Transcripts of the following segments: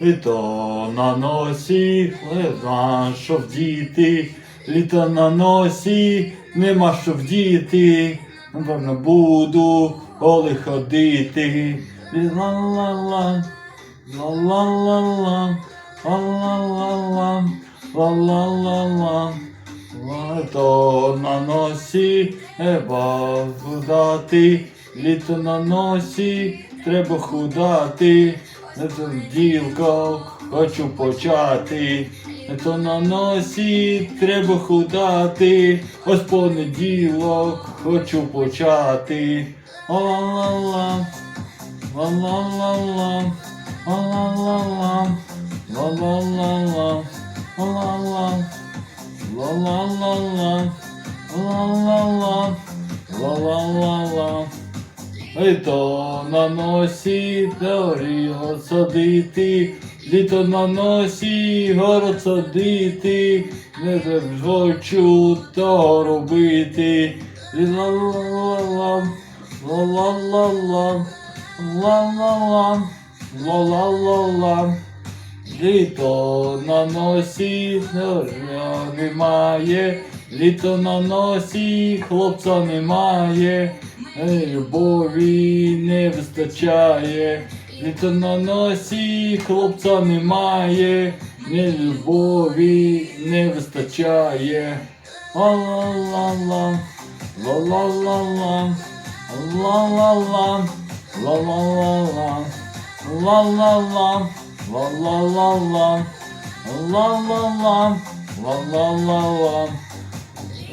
І то на носі лежа, що вдіти, літо на носі, нема що вдіти. Напевно, буду голий ходити. Ла-ла-ла, ла-ла-ла-ла, ла-ла-ла-ла, ла-ла-ла-ла. Літо на носі, треба худати, літо на носі, треба худати, Ділко хочу почати, то на носі, треба худати, ось понеділок хочу почати. Ла-ла-ла, ла-ла-ла-ла, ла-ла-ла-ла, ла-ла-ла-ла, ла-ла-ла. І то на носі горіло садити, літо на носі город садити, не хочу того робити. Ла-ла-ла-ла, ла-ла-ла-ла, ла-ла-ла, ла-ла-ла-ла. Літо на носі немає, літо на носі хлопця немає, е, любові не вистачає, літо на носі хлопця немає, не любові не вистачає. Ла-ла-ла-ла, ла-ла-ла-ла, ла-ла-ла, ла-ла-ла-ла, ла-ла-ла. La la la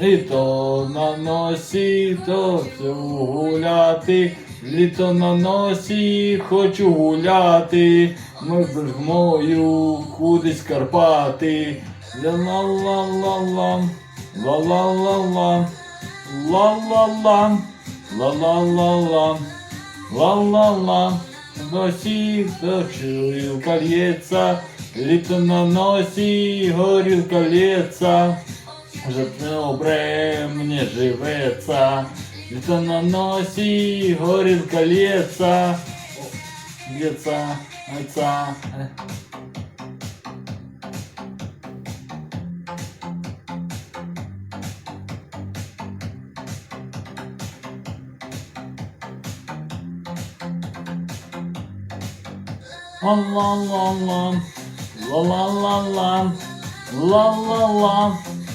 Літо на носі, то гуляти, літо на носі, хочу гуляти, ми берегмою кудись Карпати. ла ла ла ла ла, ла ла ла ла, ла ла ла, ла ла ла ла, ла ла ла. Носі горілка лється, літо на носі горілка лється, вже добре мені живеться, літо на носі горілка лється, лється, лється. La la la